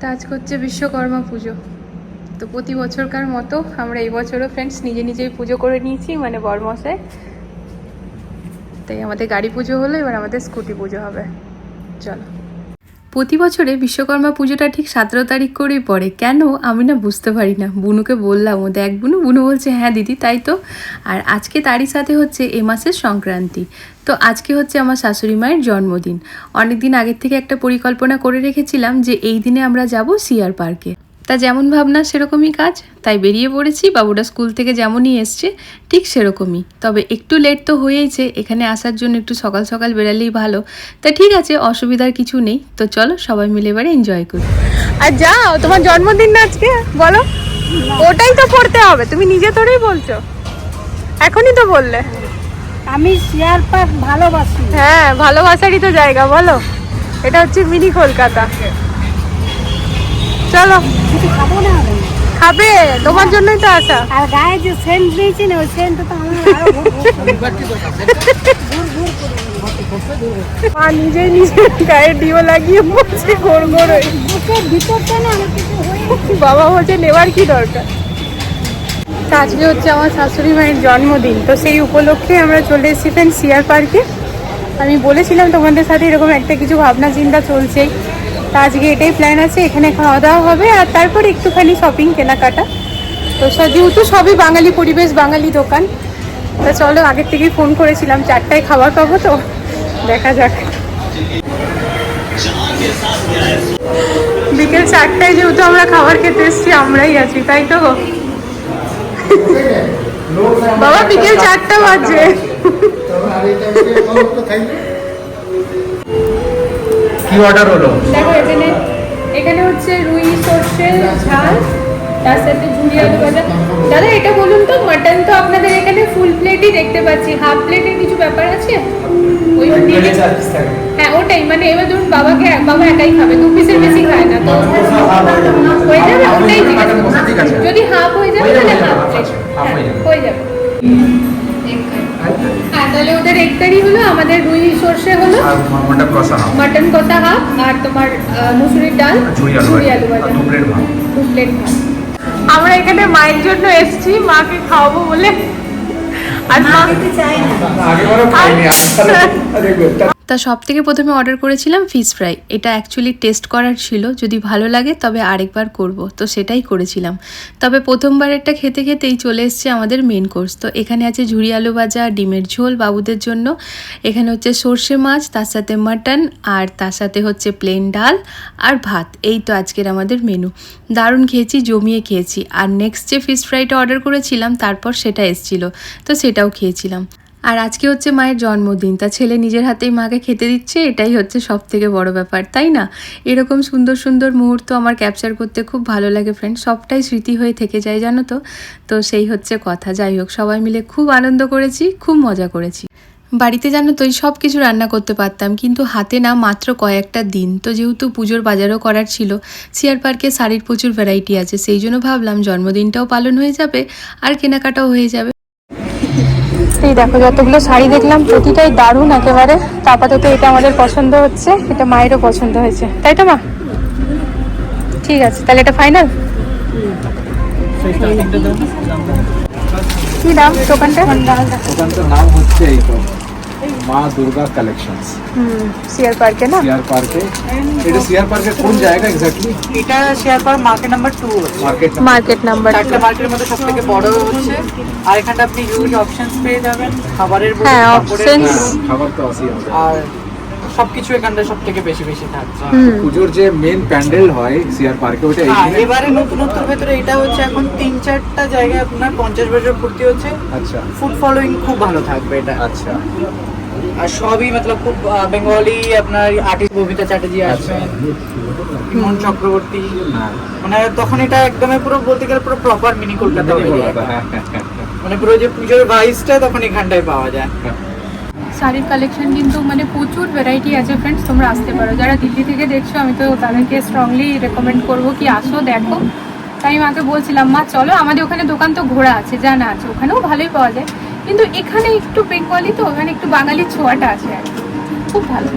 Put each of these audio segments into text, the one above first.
তা আজকে হচ্ছে বিশ্বকর্মা পুজো। তো প্রতি বছরকার মতো আমরা এই বছরও ফ্রেন্ডস নিজে নিজেই পুজো করে নিয়েছি মানে বরমশাই। তাই আমাদের গাড়ি পুজো হলো, এবার আমাদের স্কুটি পুজো হবে। চলো। প্রতি বছরে বিশ্বকর্মা পুজোটা ঠিক সতেরো তারিখ করেই পড়ে। কেন? আমি না বুঝতে পারি না। বুনুকে বললাম, ও দেখ বুনু। বুনু বলছে হ্যাঁ দিদি, তাই তো। আর আজকে তারই সাথে হচ্ছে এ মাসের সংক্রান্তি। তো আজকে হচ্ছে আমার শাশুড়ি মায়ের জন্মদিন। অনেক দিন আগের থেকে একটা পরিকল্পনা করে রেখেছিলাম যে এই দিনে আমরা যাব সিআর পার্কে। তা যেমন ভাবনা সেরকমই কাজ তাই বেরিয়ে পড়েছি। বাবুটা স্কুল থেকে যেমনই এসছে ঠিক সেরকমই। তবে একটু লেট তো হয়েইছে এখানে আসার জন্য একটু সকাল সকাল বেরালেই ভালো। তা ঠিক আছে অসুবিধার কিছু নেই। তো চলো সবাই মিলে এবারে এনজয় করি। আর যাও তোমার জন্মদিন না আজকে? বলো। ওটাই তো পড়তে হবে তুমি নিজে তোরেই বলছো। এখনই তো বললে। আমি শেয়ার পার্ক ভালোবাসি। হ্যাঁ ভালোবাসারই তো জায়গা বলো। এটা হচ্ছে মিনি কলকাতা। চলো। খাব না খাবে তোমার জন্যই তো আসা। আর গায়ে যে সেন্ট নিয়েছি না ওই সেন্ট তো মা নিজেই নিজের গায়ে ডিও লাগিয়ে বলছে না আমার বাবা বলছে নেওয়ার কি দরকার? আজকে হচ্ছে আমার শাশুড়ি মায়ের জন্মদিন তো সেই উপলক্ষে আমরা চলে এসেছি ফ্রেন্ড সিয়ার পার্কে আমি বলেছিলাম তোমাদের সাথে এরকম একটা কিছু ভাবনা চিন্তা চলছেই। তা আজকে এটাই প্ল্যান আছে, এখানে খাওয়া দাওয়া হবে আর তারপর একটুখানি শপিং কেনাকাটা। তো যেহেতু সবই বাঙালি পরিবেশ, বাঙালি দোকান, তা চলো আগের থেকেই ফোন করেছিলাম, চারটায় খাবার পাবো তো, দেখা যাক। বিকেল চারটায় যেহেতু আমরা খাবার খেতে এসছি, আমরাই আছি, তাই তো বাবা, বিকেল চারটা বাজে। কি অর্ডার হলো? দেখো এখানে এখানে হচ্ছে রুই সর্ষে ঝাল তার সাথে ঝুড়ি আলু ভাজা। দাদা এটা বলুন তো মাটন তো আপনাদের এখানে ফুল প্লেটই দেখতে পাচ্ছি। হাফ প্লেটের কিছু ব্যাপার আছে? ওই হ্যাঁ ওটাই। মানে এবার ধরুন বাবাকে বাবা একাই খাবে দু পিসের বেশি খায় না। তো হয়ে যাবে। ওটাই। যদি হাফ হয়ে যাবে তাহলে হাফ প্লেট আচ্ছা, হয়ে যাবে। তাহলে ওদের একটারই হলো আমাদের রুই সর্ষে হলো মটন কষা হাফ। মাটন কষা হাফ আর তোমার মুসুরির ডাল ঝুরি আলু ভাজা দু প্লেট ভাত। দু প্লেট ভাত। আমরা এখানে মায়ের জন্য এসেছি মাকে খাওয়াবো বলে। আর মা আগেবারও খাইনি আচ্ছা। তা সব থেকে প্রথমে অর্ডার করেছিলাম ফিশ ফ্রাই এটা অ্যাকচুয়ালি টেস্ট করার ছিল, যদি ভালো লাগে তবে আরেকবার করব। তো সেটাই করেছিলাম। তবে প্রথমবারেরটা খেতে খেতেই চলে এসছে আমাদের মেন কোর্স তো এখানে আছে ঝুড়ি আলু ভাজা, ডিমের ঝোল বাবুদের জন্য। এখানে হচ্ছে সর্ষে মাছ, তার সাথে মাটন আর তার সাথে হচ্ছে প্লেন ডাল আর ভাত। এই তো আজকের আমাদের মেনু দারুণ খেয়েছি, জমিয়ে খেয়েছি। আর নেক্সট যে ফিশ ফ্রাইটা অর্ডার করেছিলাম, তারপর সেটা এসছিল। তো সেটাও খেয়েছিলাম। আর আজকে হচ্ছে মায়ের জন্মদিন, তা ছেলে নিজের হাতেই মাকে খেতে দিচ্ছে, এটাই হচ্ছে সব থেকে বড় ব্যাপার, তাই না? এরকম সুন্দর সুন্দর মুহূর্ত আমার ক্যাপচার করতে খুব ভালো লাগে ফ্রেন্ড সবটাই স্মৃতি হয়ে থেকে যায়, জানো তো? তো সেই হচ্ছে কথা, যাই হোক, সবাই মিলে খুব আনন্দ করেছি, খুব মজা করেছি। বাড়িতে জানো তো সব কিছু রান্না করতে পারতাম, কিন্তু হাতে না মাত্র কয়েকটা দিন, তো যেহেতু পুজোর বাজারও করার ছিল সিয়ার পার্কে শাড়ির প্রচুর ভ্যারাইটি আছে, সেই জন্য ভাবলাম জন্মদিনটাও পালন হয়ে যাবে, আর কেনাকাটাও হয়ে যাবে। এই দেখো যতগুলো শাড়ি দেখলাম, প্রতিটাই দারুণ একেবারে। আপাতত এটা আমাদের পছন্দ হচ্ছে, এটা মায়েরও পছন্দ হয়েছে। তাই তো মা? ঠিক আছে, তাহলে এটা ফাইনাল কি দাম দোকানটা দোকানটার নাম হচ্ছে এই মা দুর্গা কালেকশনস হুম সিয়ার পার্কে না? সিআর পার্কে এটা সিআর পার্কে কোন জায়গা এক্স্যাক্টলি এটা share park market number two market market number একটা মার্কেটের মধ্যে সব থেকে বড় হচ্ছে। আর এখানটা আপনি হিউজ অপশনস পেয়ে যাবেন। খাবারের হ্যাঁ, অপশনস খাবার তো আছে আর সবকিছু এখানটা সব থেকে বেশি বেশি থাকছে। পুজোর যে মেন প্যান্ডেল হয় সিআর পার্কে ওটা এবারে নতুনত্বর ভেতরে এটা হচ্ছে এখন তিন চারটা জায়গায় আপনার পঞ্চাশ বছর পূর্তি হচ্ছে। আচ্ছা। ফুড ফলোইং খুব ভালো থাকবে এটা। আচ্ছা। আর সবই মতলব খুব বেঙ্গলি আপনার আর্টিস্ট ববিতা চ্যাটার্জি আচ্ছা। ইমন চক্রবর্তী। হ্যাঁ মানে তখন এটা একদমই পুরো বলতে গেলে পুরো প্রপার মিনি কলকাতা হ্যাঁ, হ্যাঁ, হ্যাঁ। মানে পুরো যে পুজোর ভাইসটা তখন এখানটায় পাওয়া যায়। শাড়ির কালেকশন কিন্তু মানে প্রচুর ভ্যারাইটি আছে ফ্রেন্ডস তোমরা আসতে পারো। যারা দিল্লি থেকে দেখছ, আমি তো তাদেরকে স্ট্রংলি রেকমেন্ড করব কি আসো, দেখো। তাই মাকে বলছিলাম, মা, চলো, আমাদের ওখানে দোকান তো ঘোরা আছে জানা আছে, ওখানেও ভালোই পাওয়া যায়। কিন্তু এখানে একটু বেঙ্গলি তো ওখানে একটু বাঙালি ছোঁয়াটা আছে আর খুব ভালো।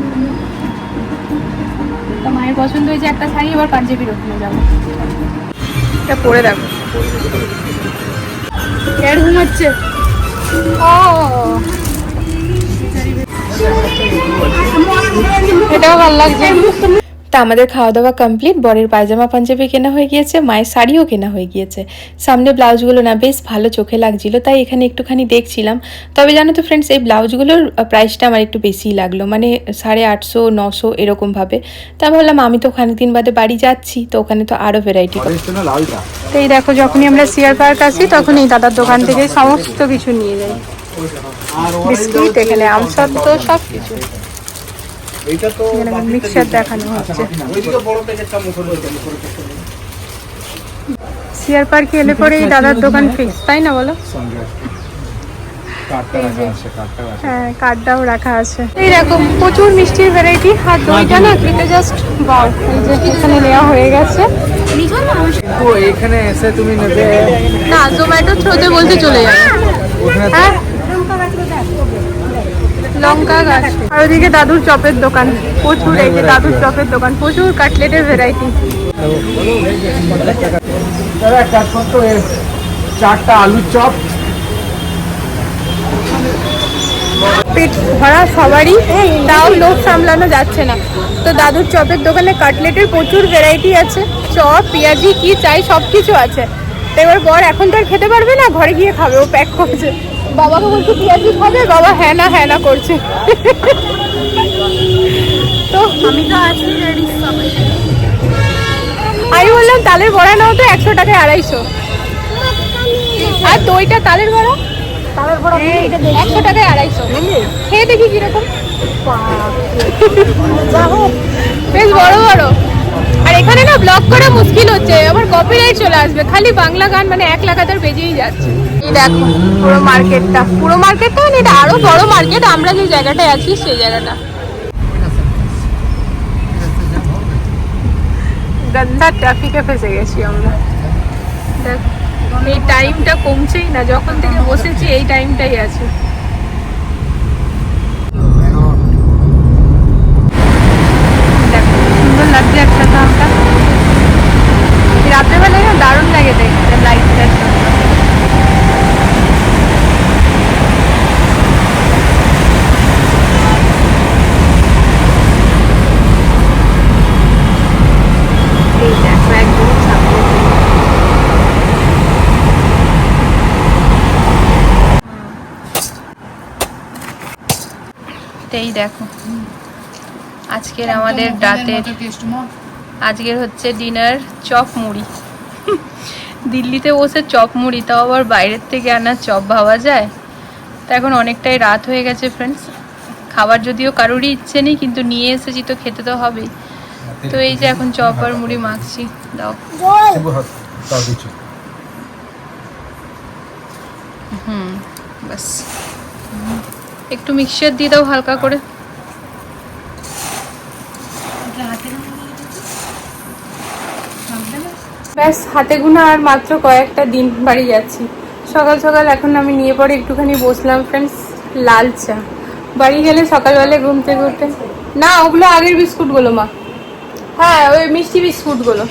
তা মায়ের পছন্দ হয়েছে একটা শাড়ি, এবার পাঞ্জাবির ওখানে যাব। এটা পরে দেখো। এর ঘুমাচ্ছে। ও এটাও ভালো লাগছে। তা আমাদের খাওয়া দাওয়া কমপ্লিট বরের পায়জামা পাঞ্জাবি কেনা হয়ে গিয়েছে মায়ের শাড়িও কেনা হয়ে গিয়েছে। সামনে ব্লাউজগুলো না বেশ ভালো চোখে লাগছিল তাই এখানে একটুখানি দেখছিলাম। তবে জানো তো ফ্রেন্ডস এই ব্লাউজগুলোর প্রাইসটা আমার একটু বেশিই লাগল মানে সাড়ে আটশো নশো এরকমভাবে তা ভাবলাম আমি তো খানিক দিন বাদে বাড়ি যাচ্ছি তো ওখানে তো আরও ভ্যারাইটি তো এই দেখো যখনই আমরা সিয়ার পার্ক আসি তখন এই দাদার দোকান থেকে সমস্ত কিছু নিয়ে যাই। বিস্কিট এখানে আমসত্ব সব কিছু এইটা এখানে দেখানো হচ্ছে। সিয়ার পার্কে এলে পরে এই দাদার দোকান ফিক্স তাই না বলো? হ্যাঁ কার্ডটাও রাখা আছে। এইরকম প্রচুর মিষ্টির ভ্যারাইটি আর দইটা না খেতে জাস্ট এই যে এখানে নেওয়া হয়ে গেছে। এখানে এসে তুমি নেবে না জোম্যাটো থ্রোতে বলতে চলে যাবে। হ্যাঁ? লঙ্কা গাছ। আর ওদিকে দাদুর চপের দোকান। প্রচুর এই যে দাদুর চপের দোকান। প্রচুর কাটলেটের ভ্যারাইটি চারটা আলুর চপ পেট ভরা সবারই, তাও লোক সামলানো যাচ্ছে না। তো দাদুর চপের দোকানে কাটলেটের প্রচুর ভ্যারাইটি আছে। চপ, পেঁয়াজি, কি চাই সব কিছু আছে। তো এবার বর এখন তো আর খেতে পারবে না, ঘরে গিয়ে খাবে, ও প্যাক করছে। বাবাকে বলছে পেঁয়াজি খাবে? বাবা হ্যাঁ না হ্যাঁ না করছে। তো আমি তো আছি আমি বললাম তালের বড়া নাও তো একশো টাকায় আড়াইশো। আর দইটা তালের বড়া? একশো টাকায় আড়াইশো। খেয়ে দেখি কীরকম। বেশ বড় বড়। ব্লগ করা মুশকিল হচ্ছে আমার কপিরাইট চলে আসবে খালি বাংলা গান মানে এক লাগাতার বেজেই যাচ্ছে। এই দেখো পুরো মার্কেটটা পুরো মার্কেটটা মানে এটা আরও বড় মার্কেট আমরা যে জায়গাটায় আছি সেই জায়গাটা। গন্ধা ট্রাফিকে ফেসে গেছি আমরা। দেখ এই টাইমটা কমছেই না যখন থেকে বসেছি এই টাইমটাই আছে। দেখো, সুন্দর লাগছে একটা দামটা রাত্রেবেলায় না দারুণ লাগে দেখতে লাইটটা এই দেখো আজকের আমাদের রাতের আজকের হচ্ছে ডিনার চপ মুড়ি। দিল্লিতে বসে চপ মুড়ি তাও আবার বাইরের থেকে আনা চপ ভাবা যায়? তো এখন অনেকটাই রাত হয়ে গেছে ফ্রেন্ডস খাবার যদিও কারোরই ইচ্ছে নেই কিন্তু নিয়ে এসেছি তো খেতে তো হবেই তো এই যে এখন চপ আর মুড়ি মাখছি দাও। হুম বাস একটু মিক্সচার দিয়ে দাও হালকা করে। ব্যাস, হাতে গোনা আর মাত্র কয়েকটা দিন বাড়ি যাচ্ছি। সকাল সকাল এখন আমি নিয়ে পরে একটুখানি বসলাম ফ্রেন্ডস লাল চা। বাড়ি গেলে সকালবেলা ঘুম থেকে না, ওগুলো আগের বিস্কুটগুলো, মা। হ্যাঁ ওই মিষ্টি বিস্কুটগুলো।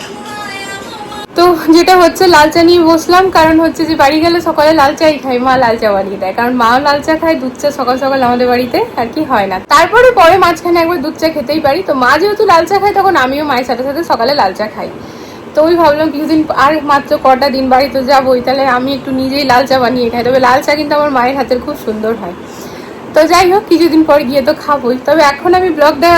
তো যেটা হচ্ছে, লাল চা নিয়ে বসলাম, কারণ হচ্ছে যে বাড়ি গেলে সকালে লাল চাই খাই, মা লাল চা বানিয়ে দেয়। কারণ মাও লাল চা খায়, দুধ চা সকাল সকাল আমাদের বাড়িতে আর কি হয় না। তারপরে পরে মাঝখানে একবার দুধ চা খেতেই পারি। তো মা যেহেতু লাল চা খায়, তখন আমিও মায়ের সাথে সাথে সকালে লাল চা খাই। তো ওই ভাবলাম কিছুদিন আর মাত্র কটা দিন বাড়িতে যাবোই, তাহলে আমি একটু নিজেই লাল চা বানিয়ে খাই। তবে লাল চা কিন্তু আমার মায়ের হাতের খুব সুন্দর হয়। তো যাই হোক, কিছুদিন পর গিয়ে তো খাবোই। তবে এখন আমি ব্লগটা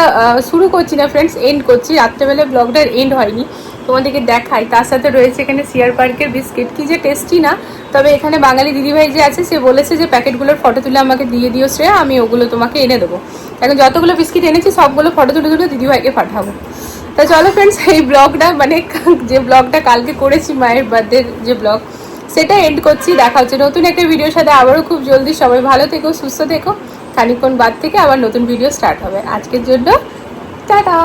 শুরু করছি না ফ্রেন্ডস এন্ড করছি। রাত্রেবেলা ব্লগটার এন্ড হয়নি, তোমাদেরকে দেখাই। তার সাথে রয়েছে এখানে সিয়ার পার্কের বিস্কিট কি যে টেস্টি না? তবে এখানে বাঙালি দিদিভাই যে আছে, সে বলেছে যে প্যাকেটগুলোর ফটো তুলে আমাকে দিয়ে দিও শ্রেয়া, আমি ওগুলো তোমাকে এনে দেবো। এখন যতগুলো বিস্কিট এনেছি, সবগুলো ফটো তুলে তুলে দিদিভাইকে পাঠাবো। তা চলো ফ্রেন্ডস এই ব্লগটা মানে যে ব্লগটা কালকে করেছি মায়ের বার্থডে যে ব্লগ সেটা এন্ড করছি। দেখা হচ্ছে নতুন একটা ভিডিওর সাথে। আবারও খুব জলদি সবাই ভালো থেকো, সুস্থ থেকো। খানিক্ষণ বাদ থেকে আবার নতুন ভিডিও স্টার্ট হবে। আজকের জন্য, টাটা!